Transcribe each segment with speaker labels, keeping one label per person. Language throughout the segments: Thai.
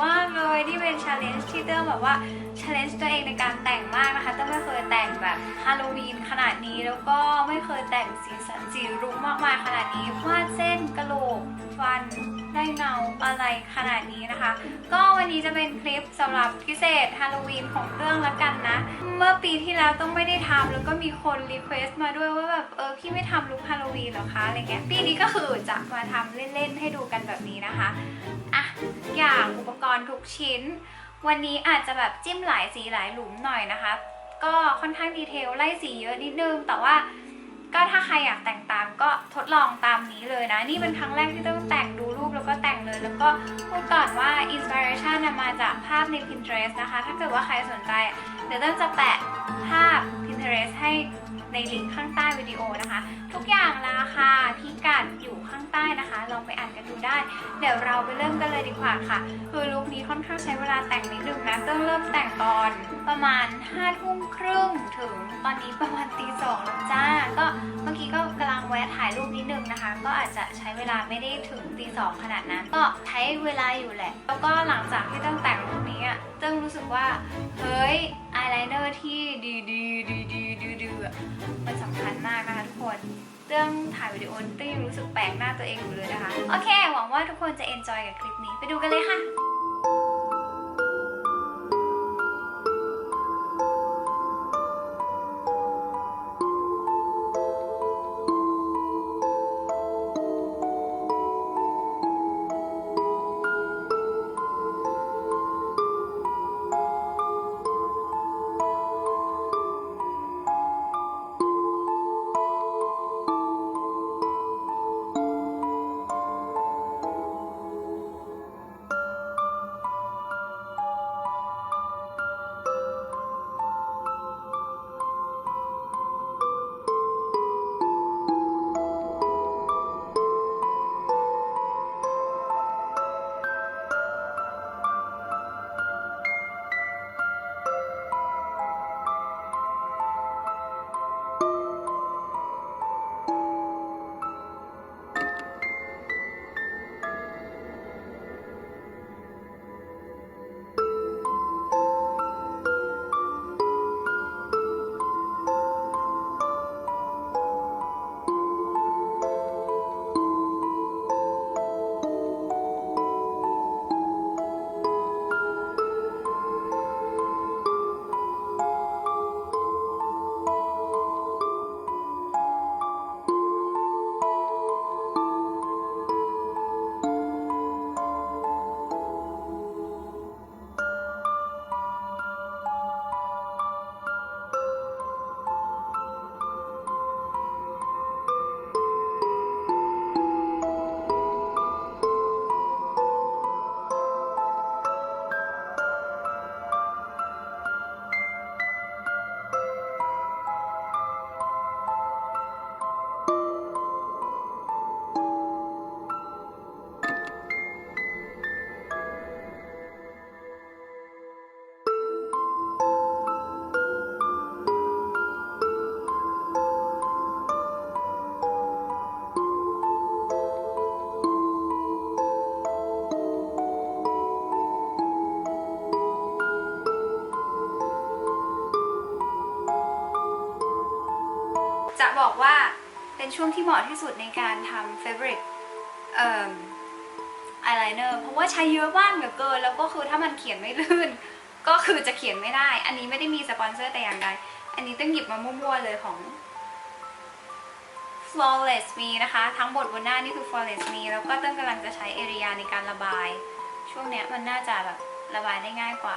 Speaker 1: วันนี้มากเลยนี่เป็นชาเลนจ์ที่เติ้งแบบว่าชาเลนจ์ตัวเองในการแต่งมากนะคะเติ้งไม่เคยแต่งแบบฮาโลวีนขนาดนี้แล้วก็ไม่เคยแต่งสีสันสีรุ้งมากมายขนาดนี้วาดเส้นกระโหลกฟันได้เงาอะไรขนาดนี้นะคะ ก็วันนี้จะเป็นคลิปสำหรับพิเศษฮาโลวีนของเรื่องละกันนะ เมื่อปีที่แล้วต้องไม่ได้ทำแล้วก็มีคนรีเควสต์มาด้วยว่าแบบเออพี่ไม่ทำลุคฮาโลวีนหรอคะอะไรเงี้ยปีนี้ก็คือจะมาทำเล่นๆให้ดูกันแบบนี้นะคะ อะอย่างอุปกรณ์ทุกชิ้น วันนี้อาจจะแบบจิ้มหลายสีหลายหลุมหน่อยนะคะ ก็ค่อนข้างดีเทลไล่สีเยอะนิดนึง แต่ว่าก็ถ้าใครอยากแต่งตามก็ทดลองตามนี้เลยนะ นี่เป็นครั้งแรกที่ต้องแต่งดูรูปแล้วก็แต่งเลย แล้วก็พูดก่อนว่าอินสปิเรชันมาจากภาพใน Pinterest นะคะ ถ้าเกิดว่าใครสนใจ เดี๋ยวต้นจะแปะภาพ Pinterest ให้ ลิงก์ข้างใต้วิดีโอนะคะ ทุกอย่างราคาพิกัดอยู่ข้างใต้นะคะ ลองไปอ่านกันดูได้ เดี๋ยวเราไปเริ่มกันเลยดีกว่าค่ะ คือลุคนี้ค่อนข้างใช้เวลาแต่งนิดนึงนะเต้นเริ่มแต่งตอนประมาณ5้าทุ่มครึ่งถึงตอนนี้ประมาณตีสองแล้วจ้า ก็เมื่อกี้ก็กำลังแวะถ่ายรูปนิดนึงนะคะ ก็อาจจะใช้เวลาไม่ได้ถึงตีสองขนาดนั้น ก็ใช้เวลาอยู่แหละ แล้วก็หลังจากที่เต้งแต่งรูปนี้อะเต้งรู้สึกว่า เฮ้ยอายไลเนอร์ที่ดีดีดี ดีดีดีอะมันสำคัญมากนะคะทุกคนเรื่องถ่ายวิดีโอเต้งยังรู้สึกแปลกหน้าตัวเองอยู่เลยนะคะ โอเค หวังว่าทุกคนจะเอนจอยกับคลิปนี้ ไปดูกันเลยค่ะ บอกว่าเป็นช่วงที่เหมาะที่สุดในการทำ favorite เอ่ออายไลเนอร์เพราะว่าใช้เยอะมากเหลือเกิน แล้วก็คือถ้ามันเขียนไม่ลื่น ก็คือจะเขียนไม่ได้ อันนี้ไม่ได้มีสปอนเซอร์แต่อย่างใด อันนี้ต้องหยิบมามั่วๆเลยของ flawless me นะคะ ทั้งหมดบนหน้านี่คือ flawless me แล้วก็ต้นกำลังจะใช้เอริยาในการระบาย ช่วงเนี้ยมันน่าจะแบบระบายได้ง่ายกว่า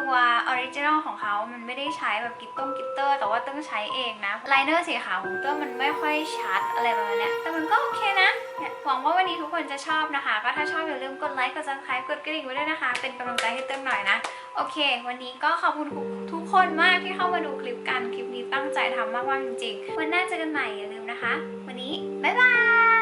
Speaker 1: ออริจินอลของเขามันไม่ได้ใช้แบบกิตตงกิตเตอร์ แต่ว่าต้องใช้เองนะไลเนอร์สีขาวของเต้ยมันไม่ค่อยชัดอะไรประมาณนี้แต่มันก็โอเคนะหวังว่าวันนี้ทุกคนจะชอบนะคะ ก็ถ้าชอบอย่าลืมกดไลค์กด subscribe กดกระดิ่งไว้ด้วยนะคะ เป็นกำลังใจให้เต้ยหน่อยนะ โอเค วันนี้ก็ขอบคุณทุกคนมากที่เข้ามาดูคลิปกันคลิปนี้ตั้งใจทำมากๆจริงๆวันหน้าเจอกันใหม่อย่าลืมนะคะ วันนี้บ๊ายบาย